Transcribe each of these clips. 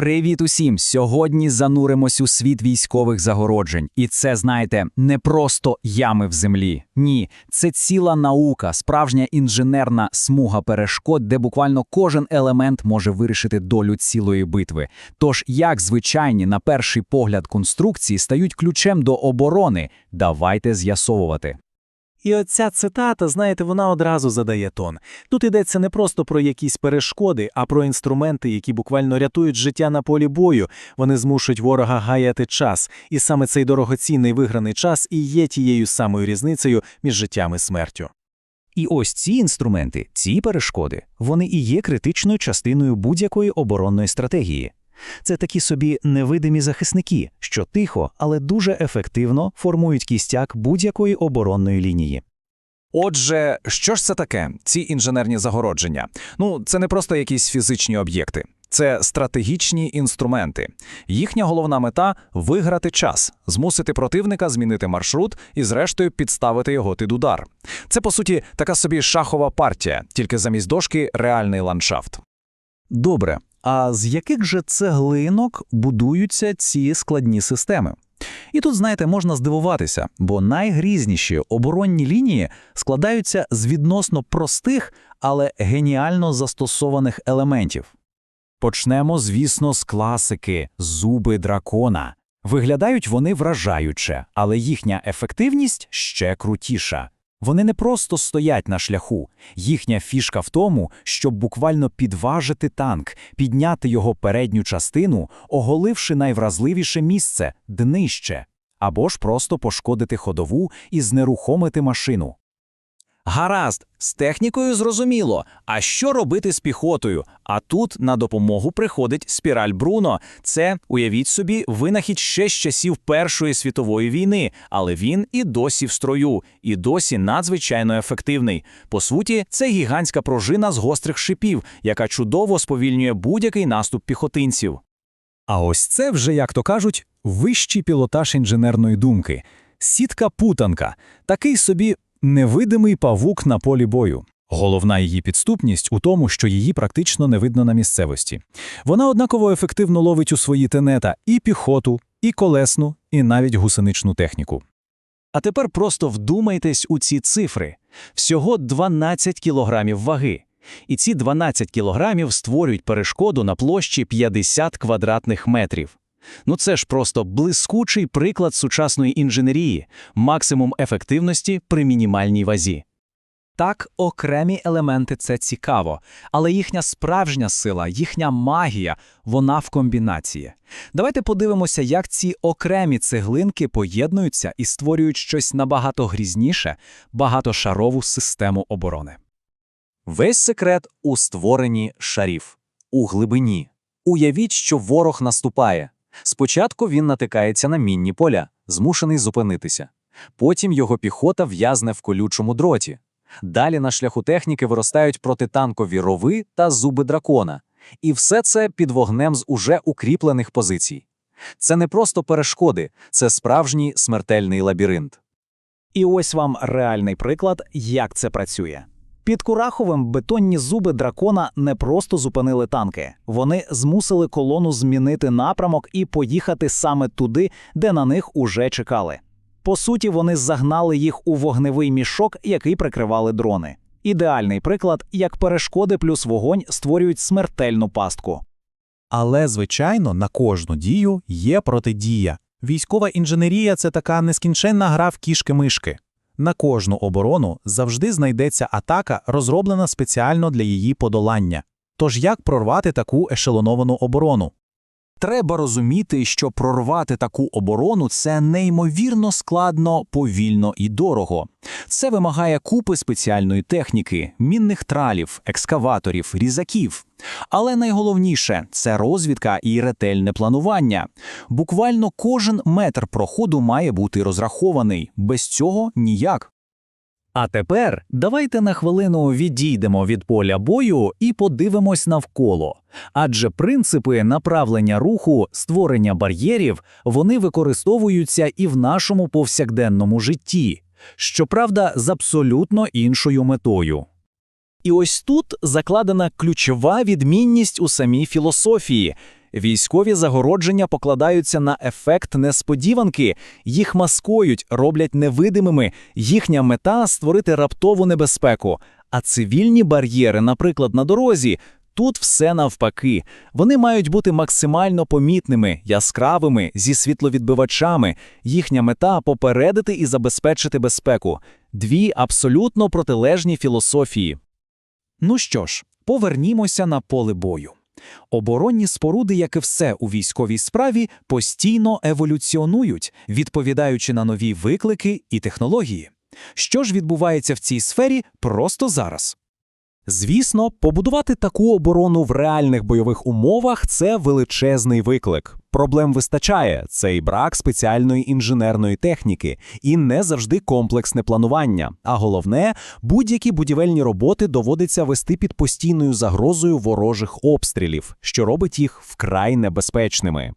Привіт усім! Сьогодні зануримось у світ військових загороджень. І це, знаєте, не просто ями в землі. Ні, це ціла наука, справжня інженерна смуга перешкод, де буквально кожен елемент може вирішити долю цілої битви. Тож, як звичайні, на перший погляд конструкції стають ключем до оборони, давайте з'ясовувати. І оця цитата, знаєте, вона одразу задає тон. Тут йдеться не просто про якісь перешкоди, а про інструменти, які буквально рятують життя на полі бою. Вони змушують ворога гаяти час. І саме цей дорогоцінний виграний час і є тією самою різницею між життям і смертю. І ось ці інструменти, ці перешкоди, вони і є критичною частиною будь-якої оборонної стратегії. Це такі собі невидимі захисники, що тихо, але дуже ефективно формують кістяк будь-якої оборонної лінії. Отже, що ж це таке, ці інженерні загородження? Ну, це не просто якісь фізичні об'єкти, це стратегічні інструменти. Їхня головна мета виграти час, змусити противника змінити маршрут і, зрештою, підставити його під удар. Це, по суті, така собі шахова партія, тільки замість дошки реальний ландшафт. Добре, а з яких же цеглинок будуються ці складні системи? І тут, знаєте, можна здивуватися, бо найгрізніші оборонні лінії складаються з відносно простих, але геніально застосованих елементів. Почнемо, звісно, з класики зуби дракона. Виглядають вони вражаюче, але їхня ефективність ще крутіша. Вони не просто стоять на шляху. Їхня фішка в тому, щоб буквально підважити танк, підняти його передню частину, оголивши найвразливіше місце днище, або ж просто пошкодити ходову і знерухомити машину. Гаразд, з технікою зрозуміло. А що робити з піхотою? А тут на допомогу приходить спіраль Бруно. Це, уявіть собі, винахід ще з часів Першої світової війни, але він і досі в строю, і досі надзвичайно ефективний. По суті, це гігантська пружина з гострих шипів, яка чудово сповільнює будь-який наступ піхотинців. А ось це вже, як то кажуть, вищий пілотаж інженерної думки. Сітка-путанка, такий собі невидимий павук на полі бою. Головна її підступність у тому, що її практично не видно на місцевості. Вона однаково ефективно ловить у свої тенета і піхоту, і колесну, і навіть гусеничну техніку. А тепер просто вдумайтесь у ці цифри. Всього 12 кілограмів ваги. І ці 12 кілограмів створюють перешкоду на площі 50 квадратних метрів. Ну це ж просто блискучий приклад сучасної інженерії, максимум ефективності при мінімальній вазі. Так, окремі елементи це цікаво, але їхня справжня сила, їхня магія, вона в комбінації. Давайте подивимося, як ці окремі цеглинки поєднуються і створюють щось набагато грізніше, багатошарову систему оборони. Весь секрет у створенні шарів, у глибині. Уявіть, що ворог наступає. Спочатку він натикається на мінні поля, змушений зупинитися. Потім його піхота в'язне в колючому дроті. Далі на шляху техніки виростають протитанкові рови та зуби дракона. І все це під вогнем з уже укріплених позицій. Це не просто перешкоди, це справжній смертельний лабіринт. І ось вам реальний приклад, як це працює. Під Кураховим бетонні зуби дракона не просто зупинили танки, вони змусили колону змінити напрямок і поїхати саме туди, де на них уже чекали. По суті, вони загнали їх у вогневий мішок, який прикривали дрони. Ідеальний приклад, як перешкоди плюс вогонь створюють смертельну пастку. Але, звичайно, на кожну дію є протидія. Військова інженерія це така нескінченна гра в кішки-мишки. На кожну оборону завжди знайдеться атака, розроблена спеціально для її подолання. Тож як прорвати таку ешелоновану оборону? Треба розуміти, що прорвати таку оборону це неймовірно складно, повільно і дорого. Це вимагає купи спеціальної техніки, мінних тралів, екскаваторів, різаків. Але найголовніше це розвідка і ретельне планування. Буквально кожен метр проходу має бути розрахований, без цього ніяк. А тепер давайте на хвилину відійдемо від поля бою і подивимось навколо. Адже принципи направлення руху, створення бар'єрів, вони використовуються і в нашому повсякденному житті, щоправда, з абсолютно іншою метою. І ось тут закладена ключова відмінність у самій філософії. Військові загородження покладаються на ефект несподіванки, їх маскують, роблять невидимими. Їхня мета створити раптову небезпеку. А цивільні бар'єри, наприклад, на дорозі, тут все навпаки. Вони мають бути максимально помітними, яскравими, зі світловідбивачами. Їхня мета попередити і забезпечити безпеку. Дві абсолютно протилежні філософії. Ну що ж, повернімося на поле бою. Оборонні споруди, як і все у військовій справі, постійно еволюціонують, відповідаючи на нові виклики і технології. Що ж відбувається в цій сфері просто зараз? Звісно, побудувати таку оборону в реальних бойових умовах це величезний виклик. Проблем вистачає це і брак спеціальної інженерної техніки, і не завжди комплексне планування. А головне, будь-які будівельні роботи доводиться вести під постійною загрозою ворожих обстрілів, що робить їх вкрай небезпечними.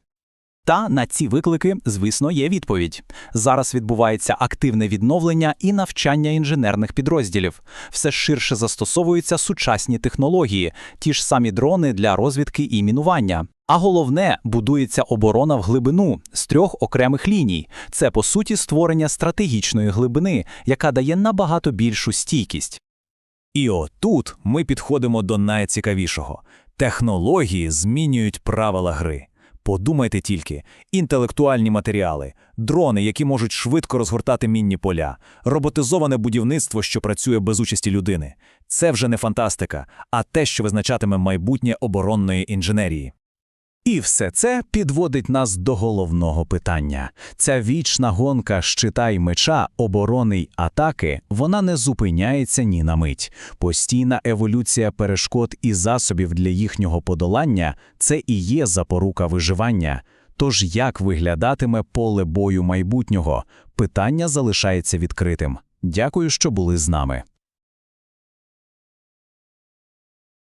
Та на ці виклики, звісно, є відповідь. Зараз відбувається активне відновлення і навчання інженерних підрозділів. Все ширше застосовуються сучасні технології, ті ж самі дрони для розвідки і мінування. А головне, будується оборона в глибину з трьох окремих ліній. Це по суті створення стратегічної глибини, яка дає набагато більшу стійкість. І отут ми підходимо до найцікавішого. Технології змінюють правила гри. Подумайте тільки: інтелектуальні матеріали, дрони, які можуть швидко розгортати мінні поля, роботизоване будівництво, що працює без участі людини. Це вже не фантастика, а те, що визначатиме майбутнє оборонної інженерії. І все це підводить нас до головного питання. Ця вічна гонка щита й меча, оборони й атаки, вона не зупиняється ні на мить. Постійна еволюція перешкод і засобів для їхнього подолання – це і є запорука виживання. Тож як виглядатиме поле бою майбутнього? Питання залишається відкритим. Дякую, що були з нами.